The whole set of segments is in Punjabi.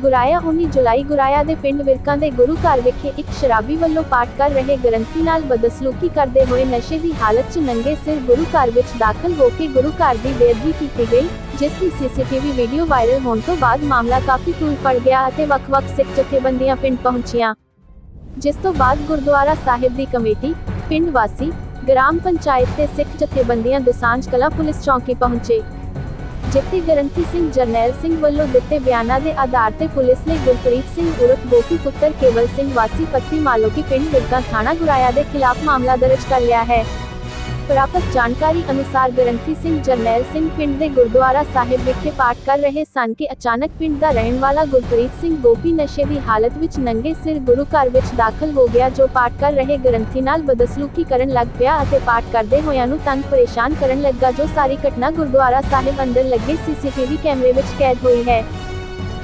ਗੁਰਾਇਆ 19 ਜੁਲਾਈ ਗੁਰਾਇਆ ਦੇ ਪਿੰਡ ਵਿਰਕਾਂ ਦੇ ਗੁਰੂ ਘਰ ਵਿਖੇ ਇੱਕ ਸ਼ਰਾਬੀ ਵੱਲੋਂ ਪਾਠ ਕਰ ਰਹੇ ਗ੍ਰੰਥੀ ਨਾਲ ਬਦਸਲੂਕੀ ਕਰਦੇ ਹੋਏ ਨਸ਼ੇ ਦੀ ਹਾਲਤ 'ਚ ਨੰਗੇ ਸਿਰ ਗੁਰੂ ਘਰ ਵਿੱਚ ਦਾਖਲ ਹੋ ਕੇ ਗੁਰੂ ਘਰ ਦੀ ਬੇਅਦਬੀ ਕੀਤੀ ਗਈ, ਜਿਸ ਦੀ ਸੀਸੀਟੀਵੀ ਵੀਡੀਓ ਵਾਇਰਲ ਹੋਣ ਤੋਂ ਬਾਅਦ ਮਾਮਲਾ ਕਾਫੀ ਤੂਲ ਪੜ ਗਿਆ ਅਤੇ ਵੱਖ-ਵੱਖ ਸਿੱਖ ਜਥੇਬੰਦੀਆਂ ਪਿੰਡ ਪਹੁੰਚੀਆਂ। ਜਿਸ ਤੋਂ ਬਾਅਦ ਗੁਰਦੁਆਰਾ ਸਾਹਿਬ ਦੀ ਕਮੇਟੀ, ਪਿੰਡ ਵਾਸੀ, ਗ੍ਰਾਮ ਪੰਚਾਇਤ ਤੇ ਸਿੱਖ ਜਥੇਬੰਦੀਆਂ ਦੁਸਾਂਝ ਕਲਾ ਪੁਲਿਸ ਚੌਕੀ ਪਹੁੰਚੇ। ਜਿੱਥੇ ਗਰੰਤੀ ਸਿੰਘ ਜਰਨੈਲ ਸਿੰਘ ਵੱਲੋਂ ਦਿੱਤੇ ਬਿਆਨਾਂ ਦੇ ਆਧਾਰ ਤੇ ਪੁਲਿਸ ਨੇ ਗੁਰਪ੍ਰੀਤ ਸਿੰਘ ਉਰਫ ਗੋਪੀ ਪੁੱਤਰ ਕੇਵਲ ਸਿੰਘ ਵਾਸੀ ਪੱਤੀ ਮਾਲੋਕੀ ਪਿੰਡ ਵਿਰਕਾ ਥਾਣਾ ਗੁਰਾਇਆ ਦੇ ਖਿਲਾਫ ਮਾਮਲਾ ਦਰਜ ਕਰ ਲਿਆ ਹੈ। ਪ੍ਰਾਪਤ ਜਾਣਕਾਰੀ ਅਨੁਸਾਰ ਗਰੰਤੀ ਸਿੰਘ ਜਰਨੈਲ ਸਿੰਘ ਪਿੰਡ ਦੇ ਗੁਰਦੁਆਰਾ ਸਾਹਿਬ ਵਿਖੇ ਪਾਠ ਕਰ ਰਹੇ ਸਨ ਕਿ ਅਚਾਨਕ ਪਿੰਡ ਦਾ ਰਹਿਣ ਵਾਲਾ ਗੁਰਪ੍ਰੀਤ ਸਿੰਘ ਗੋਪੀ ਨਸ਼ੇ ਦੀ ਹਾਲਤ ਵਿੱਚ ਨੰਗੇ ਸਿਰ ਗੁਰੂ ਘਰ ਵਿੱਚ ਦਾਖਲ ਹੋ ਗਿਆ, ਜੋ ਪਾਠ ਕਰ ਰਹੇ ਗ੍ਰੰਥੀ ਨਾਲ ਬਦਸਲੂਕੀ ਕਰਨ ਲੱਗ ਪਿਆ ਅਤੇ ਪਾਠ ਕਰਦੇ ਹੋਇਆਂ ਨੂੰ ਤੰਗ ਪਰੇਸ਼ਾਨ ਕਰਨ ਲੱਗਾ, ਜੋ ਸਾਰੀ ਘਟਨਾ ਗੁਰਦੁਆਰਾ ਸਾਹਿਬ ਅੰਦਰ ਲੱਗੇ ਸੀਸੀਟੀਵੀ ਕੈਮਰੇ ਵਿੱਚ ਕੈਦ ਹੋਈ ਹੈ।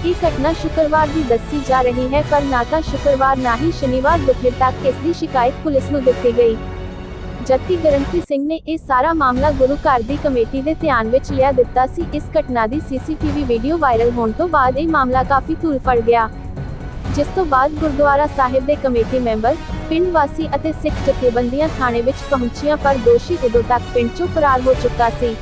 ਇਹ ਘਟਨਾ ਸ਼ੁੱਕਰਵਾਰ ਦੀ ਦੱਸੀ ਜਾ ਰਹੀ ਹੈ, ਪਰ ਨਾ ਤਾਂ ਸ਼ੁੱਕਰਵਾਰ ਨਾ ਹੀ ਸ਼ਨੀਵਾਰ ਦੁਪਹਿਰ ਤੱਕ ਇਸ ਦੀ ਸ਼ਿਕਾਇਤ ਪੁਲਿਸ ਨੂੰ ਦਿੱਤੀ ਗਈ। ਜਦਕਿ ਗਰੰਤੀ ਸਿੰਘ ਨੇ ਇਹ ਸਾਰਾ ਮਾਮਲਾ ਗੁਰੂ ਘਰ ਦੀ ਕਮੇਟੀ ਦੇ ਧਿਆਨ ਵਿੱਚ ਲਿਆ ਦਿੱਤਾ ਸੀ। ਇਸ ਘਟਨਾ ਦੀ ਸੀਸੀਟੀਵੀ ਵੀਡੀਓ ਵਾਇਰਲ ਹੋਣ ਤੋਂ ਬਾਅਦ ਇਹ ਮਾਮਲਾ ਕਾਫੀ ਧੂਲ ਫੜ ਗਿਆ। ਜਿਸ ਤੋਂ ਬਾਅਦ ਗੁਰਦੁਆਰਾ ਸਾਹਿਬ ਦੇ ਕਮੇਟੀ ਮੈਂਬਰ, ਪਿੰਡ ਵਾਸੀ ਅਤੇ ਸਿੱਖ ਜਥੇਬੰਦੀਆਂ ਥਾਣੇ ਵਿੱਚ ਪਹੁੰਚੀਆਂ ਪਰ ਦੋਸ਼ੀ ਉਦੋਂ ਤੱਕ ਪਿੰਡ ਚੋਂ ਫਰਾਰ ਹੋ ਚੁੱਕਾ ਸੀ।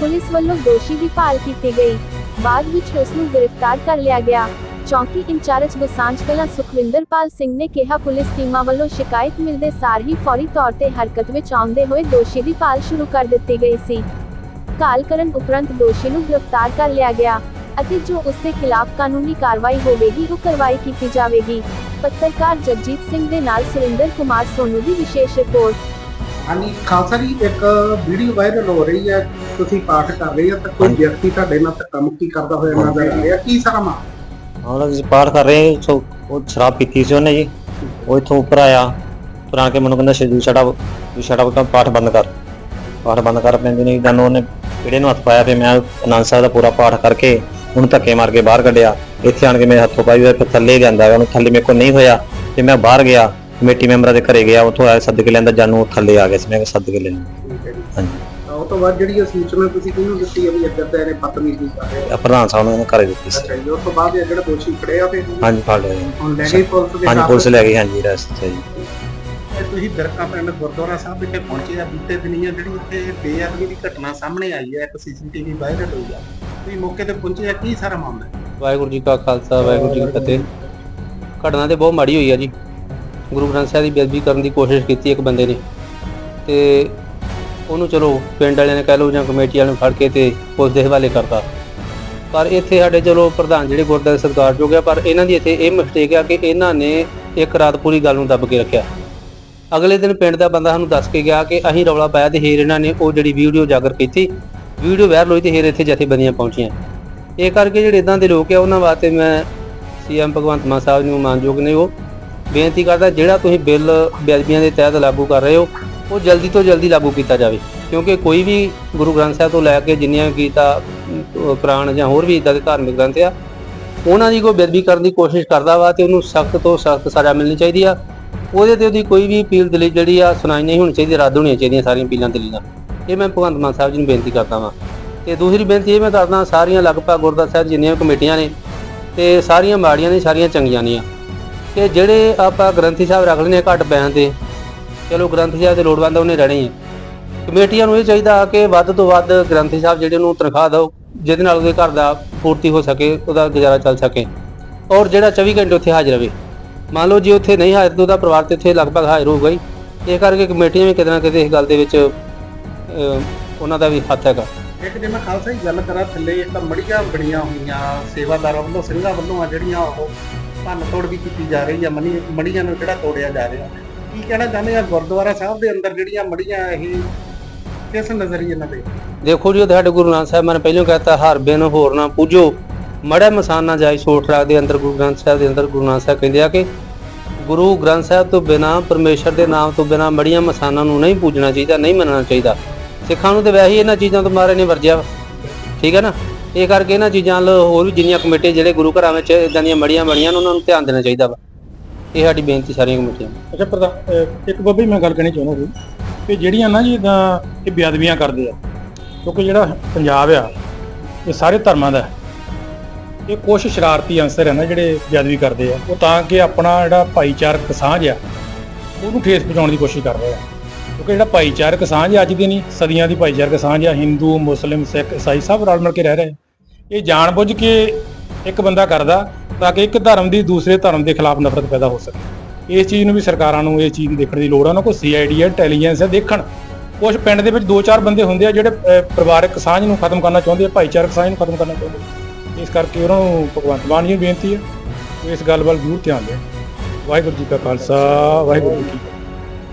ਪੁਲਿਸ ਵੱਲੋਂ ਦੋਸ਼ੀ ਦੀ ਭਾਲ ਕੀਤੀ ਗਈ। ਬਾਅਦ ਵਿੱਚ ਉਸ ਨੂੰ ਗ੍ਰਿਫਤਾਰ ਕਰ ਲਿਆ ਗਿਆ। ਚੌਂਕੀ ਇੰਚਾਰਜ ਗੁਸਾਂਝ ਕਲਾਂ ਸੁਖਵਿੰਦਰਪਾਲ ਸਿੰਘ ਨੇ ਕਿਹਾ ਪੁਲਿਸ ਟੀਮਾਂ ਵੱਲੋਂ ਸ਼ਿਕਾਇਤ ਮਿਲਦੇ ਸਾਰ ਹੀ ਫੌਰੀ ਤੌਰ ਤੇ ਹਰਕਤ ਵਿੱਚ ਆਉਂਦੇ ਹੋਏ ਦੋਸ਼ੀ ਦੀ ਭਾਲ ਸ਼ੁਰੂ ਕਰ ਦਿੱਤੀ ਗਈ ਸੀ। ਕਾਲ ਕਰਨ ਉਪਰੰਤ ਦੋਸ਼ੀ ਨੂੰ ਗ੍ਰਿਫਤਾਰ ਕਰ ਲਿਆ ਗਿਆ ਅਤੇ ਜੋ ਉਸ ਦੇ ਖਿਲਾਫ ਕਾਨੂੰਨੀ ਕਾਰਵਾਈ ਹੋਵੇਗੀ ਉਹ ਕਾਰਵਾਈ ਕੀਤੀ ਜਾਵੇਗੀ। ਪੱਤਰਕਾਰ ਜਗਜੀਤ ਸਿੰਘ ਦੇ ਨਾਲ ਸੁਰਿੰਦਰ ਕੁਮਾਰ ਸੋਨੂ ਦੀ ਵਿਸ਼ੇਸ਼ ਰਿਪੋਰਟ। ਹਾਂਜੀ ਖਾਲਸਾ ਜੀ ਇੱਕ ਵੀਡੀਓ ਵਾਇਰਲ ਹੋ ਰਹੀ ਹੈ। ਤੁਸੀਂ ਪਾਠ ਕਰ ਰਹੇ ਹੋ ਤਾਂ ਕੋਈ ਵਿਅਕਤੀ ਤੁਹਾਡੇ ਨਾਲ ਧੱਕਾ ਮੁੱਕੀ ਕਰਦਾ ਹੋਇਆ ਨਜ਼ਰ ਆ ਰਿਹਾ। ਕੀ ਸਾਰਾ ਮਾਮਲਾ? ਹਾਂ ਲੋਕ ਪਾਠ ਕਰ ਰਹੇ ਸੋ ਉਹ ਸ਼ਰਾਬ ਪੀਤੀ ਸੀ ਉਹਨੇ ਜੀ। ਉਹ ਇੱਥੋਂ ਉੱਪਰ ਆਇਆ ਉੱਪਰ ਆ ਕੇ ਮੈਨੂੰ ਕਹਿੰਦਾ ਸ਼ਜੂ ਛੜਾ ਤੂੰ ਛੜਾ ਬਤਾ ਪਾਠ ਬੰਦ ਕਰ? ਪਾਠ ਬੰਦ ਕਰ ਪੈਂਦੇ ਨੇ ਜਦੋਂ ਉਹਨੇ ਕਿਹੜੇ ਨੂੰ ਹੱਥ ਪਾਇਆ ਤੇ ਮੈਂ ਆਨੰਦ ਸਾਹਿਬ ਦਾ ਪੂਰਾ ਪਾਠ ਕਰਕੇ ਉਹਨੂੰ ਧੱਕੇ ਮਾਰ ਕੇ ਬਾਹਰ ਕੱਢਿਆ। ਇੱਥੇ ਆਣ ਕੇ ਮੇਰੇ ਹੱਥੋਂ ਪਾਈ ਹੋਇਆ ਫਿਰ ਥੱਲੇ ਜਾਂਦਾ ਹੈਗਾ, ਉਹਨੂੰ ਥੱਲੇ ਮੇਰੇ ਕੋਲ ਨਹੀਂ ਹੋਇਆ। ਤੇ ਮੈਂ ਬਾਹਰ ਗਿਆ ਕਮੇਟੀ ਮੈਂਬਰਾਂ ਦੇ ਘਰੇ ਗਿਆ ਉੱਥੋਂ ਆਇਆ ਸੱਦ ਕੇ ਲੈਂਦਾ ਜਾਨੂੰ ਉਹ ਥੱਲੇ ਆ ਗਿਆ ਸੀ ਮੈਂ ਸੱਦ ਕੇ ਲੈਂਦਾ ਹਾਂਜੀ। ਤਾਂ ਉਹ ਤੋਂ ਬਾਅਦ ਜਿਹੜੀ ਇਹ ਸੂਚਨਾ ਤੁਸੀਂ ਕਿਹਨੂੰ ਦਿੱਤੀ ਹੈ ਵੀ ਇੱਧਰ ਦਾ ਇਹਨੇ ਬਦਤਮੀਜ਼ੀ ਕਰ ਰਿਹਾ ਇਹ ਪ੍ਰਧਾਨ ਸਾਹਿਬ ਨੇ ਉਹਨੂੰ ਘਰੇ ਦਿੱਤੀ ਸੀ। ਅੱਛਾ ਜੀ ਉਸ ਤੋਂ ਬਾਅਦ ਇਹ ਜਿਹੜਾ ਦੋਸ਼ੀ ਫੜਿਆ ਤੇ ਹਾਂਜੀ ਫੜ ਲਿਆ ਜੀ। ਹੁਣ ਲੈ ਗਈ ਪੁਲਿਸ ਦੇ ਹਾਂਜੀ ਨਾਲ ਪੁਲਿਸ ਲੈ ਗਈ ਹਾਂਜੀ ਰਸਤੇ ਜੀ। ਤੁਸੀਂ ਬਿਰਕਾ ਪਿੰਡ ਗੁਰਦੁਆਰਾ ਸਾਹਿਬ ਵਿਖੇ ਪਹੁੰਚੇ ਆ ਬੀਤੇ ਦਿਨੀਆਂ ਜਿਹੜੀ ਇੱਥੇ ਬੇਅਦਬੀ ਦੀ ਘਟਨਾ ਸਾਹਮਣੇ ਆਈ ਹੈ ਇੱਕ ਸੀਸੀਟੀਵੀ ਵਾਇਰਲ ਹੋਈ ਆ। ਤੁਸੀਂ ਮੌਕੇ ਤੇ ਪਹੁੰਚੇ ਆ ਕੀ ਸਾਰਾ ਮਾਮਲਾ ਹੈ? ਵਾਹਿਗੁਰੂ ਜੀ ਕਾ ਖਾਲਸਾ ਵਾਹਿਗੁਰੂ ਜੀ ਕੀ ਫਤਿਹ। ਘਟਨਾ ਤੇ ਬਹੁਤ ਮਾੜੀ ਹੋਈ ਆ ਜੀ। ਗੁਰੂ ਗ੍ਰੰਥ ਸਾਹਿਬ ਦੀ ਬੇਅਦਬੀ ਕਰਨ ਦੀ ਕੋਸ਼ਿਸ਼ ਕੀਤੀ ਇੱਕ ਬੰਦੇ ਨੇ। ਤੇ ਉਹਨੂੰ ਚਲੋ ਪਿੰਡ ਵਾਲਿਆਂ ਨੇ ਕਹਿ ਲਓ ਜਾਂ ਕਮੇਟੀ ਵਾਲਿਆਂ ਨੇ ਫੜ ਕੇ ਤੇ ਪੁਲਿਸ ਦੇ ਹਵਾਲੇ ਕਰਤਾ। ਪਰ ਇੱਥੇ ਸਾਡੇ ਚਲੋ ਪ੍ਰਧਾਨ ਜਿਹੜੇ ਗੁਰਦੁਆਰੇ ਸਰਕਾਰ ਜੋ ਗਿਆ ਪਰ ਇਹਨਾਂ ਦੀ ਇੱਥੇ ਇਹ ਮਿਸਟੇਕ ਆ ਕਿ ਇਹਨਾਂ ਨੇ ਇੱਕ ਰਾਤ ਪੂਰੀ ਗੱਲ ਨੂੰ ਦੱਬ ਕੇ ਰੱਖਿਆ। ਅਗਲੇ ਦਿਨ ਪਿੰਡ ਦਾ ਬੰਦਾ ਸਾਨੂੰ ਦੱਸ ਕੇ ਗਿਆ ਕਿ ਅਸੀਂ ਰੌਲਾ ਪਾਇਆ ਤੇ ਹੇਰ ਇਹਨਾਂ ਨੇ ਉਹ ਜਿਹੜੀ ਵੀਡੀਓ ਜਾਗਰ ਕੀਤੀ, ਵੀਡੀਓ ਵਾਇਰਲ ਹੋਈ ਤੇ ਹੇਰ ਇੱਥੇ ਜਥੇਬੰਦੀਆਂ ਪਹੁੰਚੀਆਂ। ਇਹ ਕਰਕੇ ਜਿਹੜੇ ਇਦਾਂ ਦੇ ਲੋਕ ਆ, ਉਹਨਾਂ ਵਾਸਤੇ ਮੈਂ ਸੀਐਮ ਭਗਵੰਤ ਮਾਨ ਸਾਹਿਬ ਨੂੰ ਮਾਨਯੋਗ ਨੇ ਉਹ ਬੇਨਤੀ ਕਰਦਾ, ਜਿਹੜਾ ਤੁਸੀਂ ਬਿੱਲ ਬੇਅਦਬੀਆਂ ਦੇ ਤਹਿਤ ਲਾਗੂ ਕਰ ਰਹੇ ਹੋ ਉਹ ਜਲਦੀ ਤੋਂ ਜਲਦੀ ਲਾਗੂ ਕੀਤਾ ਜਾਵੇ। ਕਿਉਂਕਿ ਕੋਈ ਵੀ ਗੁਰੂ ਗ੍ਰੰਥ ਸਾਹਿਬ ਤੋਂ ਲੈ ਕੇ ਜਿੰਨੀਆਂ ਵੀ ਗੀਤਾ ਅਮ, ਜਾਂ ਹੋਰ ਵੀ ਇਦਾਂ ਦੇ ਧਾਰਮਿਕ ਗ੍ਰੰਥ ਆ ਉਹਨਾਂ ਦੀ ਕੋਈ ਬੇਅਦਬੀ ਕਰਨ ਦੀ ਕੋਸ਼ਿਸ਼ ਕਰਦਾ ਵਾ ਤੇ ਉਹਨੂੰ ਸਖਤ ਤੋਂ ਸਖਤ ਸਜ਼ਾ ਮਿਲਣੀ ਚਾਹੀਦੀ ਆ। ਉਹਦੇ ਤੇ ਉਹਦੀ ਕੋਈ ਵੀ ਅਪੀਲ ਦਲੀਲ ਜਿਹੜੀ ਆ ਸੁਣਾਈ ਨਹੀਂ ਹੋਣੀ ਚਾਹੀਦੀ ਰੱਦ ਹੋਣੀਆਂ ਚਾਹੀਦੀਆਂ ਸਾਰੀਆਂ ਅਪੀਲਾਂ ਦਲੀਲਾਂ। ਇਹ ਮੈਂ ਭਗਵੰਤ ਮਾਨ ਸਾਹਿਬ ਜੀ ਨੂੰ ਬੇਨਤੀ ਕਰਦਾ ਵਾਂ। ਤੇ ਦੂਸਰੀ ਬੇਨਤੀ ਇਹ ਮੈਂ ਕਰਦਾ ਸਾਰੀਆਂ ਲਗਭਗ ਗੁਰਦੁਆਰਾ ਸਾਹਿਬ ਜਿੰਨੀਆਂ ਵੀ ਕਮੇਟੀਆਂ ਨੇ ਤੇ ਸਾਰੀਆਂ ਮਾੜੀਆਂ ਨੇ ਸਾਰੀਆਂ ਚੰਗੀਆਂ ਨੇ। ਆ ਕਿ ਜਿਹੜੇ ਆਪਾਂ ਗ੍ਰੰਥੀ ਸਾਹਿਬ ਰੱਖ ਲੈਨੇ ਘੱਟ ਪੈਸਿਆਂ ਤੇ ਚਲੋ ਗ੍ਰੰਥੀ ਸਾਹਿਬ ਦੇ ਲੋੜਵੰਦ ਉਹਨੇ ਰਹਿਣੇ ਹੀ ਆ। ਕਮੇਟੀਆਂ ਨੂੰ ਇਹ ਚਾਹੀਦਾ ਕਿ ਵੱਧ ਤੋਂ ਵੱਧ ਗ੍ਰੰਥੀ ਸਾਹਿਬ ਜਿਹੜੇ ਨੂੰ ਤਨਖਾਹ ਦਿਓ, ਜਿਹਦੇ ਨਾਲ ਉਹਦੇ ਘਰ ਦਾ ਪੂਰਤੀ ਹੋ ਸਕੇ, ਉਹਦਾ ਗੁਜ਼ਾਰਾ ਚੱਲ ਸਕੇ ਔਰ ਜਿਹੜਾ 24 ਘੰਟੇ ਉੱਥੇ ਹਾਜ਼ਰ ਰਹੇ। ਮੰਨ ਲਓ ਜੇ ਉੱਥੇ ਨਹੀਂ ਹਾਜ਼ਰ ਉਹਦਾ ਪਰਿਵਾਰ ਤੇ ਇੱਥੇ ਲਗਭਗ ਹਾਜ਼ਰ ਹੋਊਗਾ ਹੀ। ਇਹ ਕਰਕੇ ਕਮੇਟੀਆਂ ਵੀ ਕਿਤੇ ਨਾ ਕਿਤੇ ਇਸ ਗੱਲ ਦੇ ਵਿੱਚ ਉਹਨਾਂ ਦਾ ਵੀ ਹੱਥ ਹੈਗਾ। ਇੱਕ ਜੇ ਮੈਂ ਖਾਲਸਾ ਜੀ ਗੱਲ ਕਰਾਂ ਥੱਲੇ, ਇੱਕ ਮੜੀਆਂ ਬਣੀਆਂ ਹੋਈਆਂ, ਸੇਵਾਦਾਰਾਂ ਵੱਲੋਂ, ਸਿੰਘਾਂ ਵੱਲੋਂ ਆ ਜਿਹੜੀਆਂ ਉਹ ਭੰਨ ਤੋੜ ਵੀ ਕੀਤੀ ਜਾ ਰਹੀ ਆ ਮਣੀ ਮੜੀਆਂ ਨੂੰ ਕਿਹੜਾ ਤੋੜਿਆ ਜਾ ਰਿਹਾ? ਕੀ ਕਹਿਣਾ ਚਾਹੁੰਦੇ ਆ ਗੁਰਦੁਆਰਾ ਸਾਹਿਬ ਦੇ ਅੰਦਰ ਜਿਹੜੀਆਂ ਮੜੀਆਂ ਇਹ ਕਿਸ ਨਜ਼ਰੀਏ ਨਾਲ ਦੇ ਦੇਖੋ ਜੀ, ਉਹ ਸਾਡੇ ਗੁਰੂ ਨਾਨਕ ਸਾਹਿਬ ਨੇ ਪਹਿਲਾਂ ਕਹਤਾ, ਹਰ ਬਿਨ ਹੋਰ ਨਾ ਪੂਜੋ। ਮੜਾ ਮਸਾਨ ਨਾ ਜਾਈ ਸੋਠ ਰਾਗ ਦੇ ਅੰਦਰ ਗੁਰੂ ਗ੍ਰੰਥ ਸਾਹਿਬ ਦੇ ਅੰਦਰ ਗੁਰੂ ਨਾਨਕ ਸਾਹਿਬ ਕਹਿੰਦੇ ਆ ਕਿ ਗੁਰੂ ਗ੍ਰੰਥ ਸਾਹਿਬ ਤੋਂ ਬਿਨਾ, ਪਰਮੇਸ਼ਰ ਦੇ ਨਾਮ ਤੋਂ ਬਿਨਾ ਮੜੀਆਂ ਮਸਾਨਾਂ ਨੂੰ ਨਹੀਂ ਪੂਜਣਾ ਚਾਹੀਦਾ, ਨਹੀਂ ਮੰਨਣਾ ਚਾਹੀਦਾ। ਸਿੱਖਾਂ ਨੂੰ ਤੇ ਵੈਸੇ ਹੀ ਇਹਨਾਂ ਚੀਜ਼ਾਂ ਤੋਂ ਮਾਰੇ ਨੇ ਵਰਜਿਆ ਠੀਕ ਹੈ ਨਾ? ਇਹ ਕਰਕੇ ਇਹਨਾਂ ਚੀਜ਼ਾਂ ਹੋਰ ਵੀ ਜਿੰਨੀਆਂ ਕਮੇਟੀਆਂ ਜਿਹੜੇ ਗੁਰੂ ਘਰਾਂ ਵਿੱਚ ਇਦਾਂ ਦੀਆਂ ਮੜੀਆਂ ਬਣੀਆਂ ਨੇ, ਉਹਨਾਂ ਨੂੰ ਧਿਆਨ ਦੇਣਾ ਚਾਹੀਦਾ ਵਾ। ਇਹ ਸਾਡੀ ਬੇਨਤੀ ਸਾਰੀਆਂ ਕਮੇਟੀਆਂ ਨੂੰ। ਅੱਛਾ ਪ੍ਰਧਾਨ ਅਹ ਇੱਕ ਬੱਬੀ ਮੈਂ ਗੱਲ ਕਹਿਣੀ ਚਾਹੁੰਦਾ ਸੀ ਕਿ ਜਿਹੜੀਆਂ ਨਾ ਜੀ ਇੱਦਾਂ ਇਹ ਬੇਅਦਬੀਆਂ ਕਰਦੇ ਆ, ਕਿਉਂਕਿ ਜਿਹੜਾ ਪੰਜਾਬ ਆ, ਇਹ ਸਾਰੇ ਧਰਮਾਂ ਦਾ ਹੈ। ਇਹ ਕੁਛ ਸ਼ਰਾਰਤੀ ਅੰਸਰ ਹੈ ਨਾ ਜਿਹੜੇ ਬੇਅਦਬੀ ਕਰਦੇ ਆ, ਉਹ ਤਾਂ ਕਿ ਆਪਣਾ ਜਿਹੜਾ ਭਾਈਚਾਰਕ ਸਾਂਝ ਆ, ਉਹਨੂੰ ਠੇਸ ਪਹੁੰਚਾਉਣ ਦੀ ਕੋਸ਼ਿਸ਼ ਕਰ ਰਹੇ ਆ। ਕਿਉਂਕਿ ਜਿਹੜਾ ਭਾਈਚਾਰਕ ਸਾਂਝ ਆ ਅੱਜ ਦੀ ਨਹੀਂ, ਸਦੀਆਂ ਦੀ ਭਾਈਚਾਰਕ ਸਾਂਝ ਆ, ਹਿੰਦੂ, ਮੁਸਲਿਮ, ਸਿੱਖ, ਇਸਾਈ ਸਭ ਰਲ ਮਿਲ ਕੇ ਰਹਿ ਰਹੇ ਆ। ਇਹ ਜਾਣਬੁੱਝ ਕੇ ਇੱਕ ਬੰਦਾ ਕਰਦਾ ਤਾਂ ਕਿ ਇੱਕ ਧਰਮ ਦੀ ਦੂਸਰੇ ਧਰਮ ਦੇ ਖਿਲਾਫ ਨਫ਼ਰਤ ਪੈਦਾ ਹੋ ਸਕੇ। ਇਸ ਚੀਜ਼ ਨੂੰ ਵੀ ਸਰਕਾਰਾਂ ਨੂੰ ਇਹ ਚੀਜ਼ ਦੇਖਣ ਦੀ ਲੋੜ ਆ। ਉਹਨਾਂ ਕੋਲ ਸੀਆਈਡੀ ਹੈ ਇੰਟੈਲੀਜੈਂਸ ਹੈ ਦੇਖਣ। ਕੁਝ ਪਿੰਡ ਦੇ ਵਿੱਚ ਦੋ ਚਾਰ ਬੰਦੇ ਹੁੰਦੇ ਆ ਜਿਹੜੇ ਪਰਿਵਾਰਕ ਸਾਂਝ ਨੂੰ ਖਤਮ ਕਰਨਾ ਚਾਹੁੰਦੇ ਆ, ਭਾਈਚਾਰਕ ਸਾਂਝ ਨੂੰ ਖਤਮ ਕਰਨਾ ਚਾਹੁੰਦੇ ਇਸ ਕਰਕੇ ਉਹਨਾਂ ਨੂੰ ਭਗਵੰਤ ਮਾਨ ਜੀ ਨੂੰ ਬੇਨਤੀ ਹੈ ਇਸ ਗੱਲ ਵੱਲ ਜ਼ਰੂਰ ਧਿਆਨ ਦੇਣ। ਵਾਹਿਗੁਰੂ ਜੀ ਕਾ ਖਾਲਸਾ, ਵਾਹਿਗੁਰੂ ਜੀ ਕੀ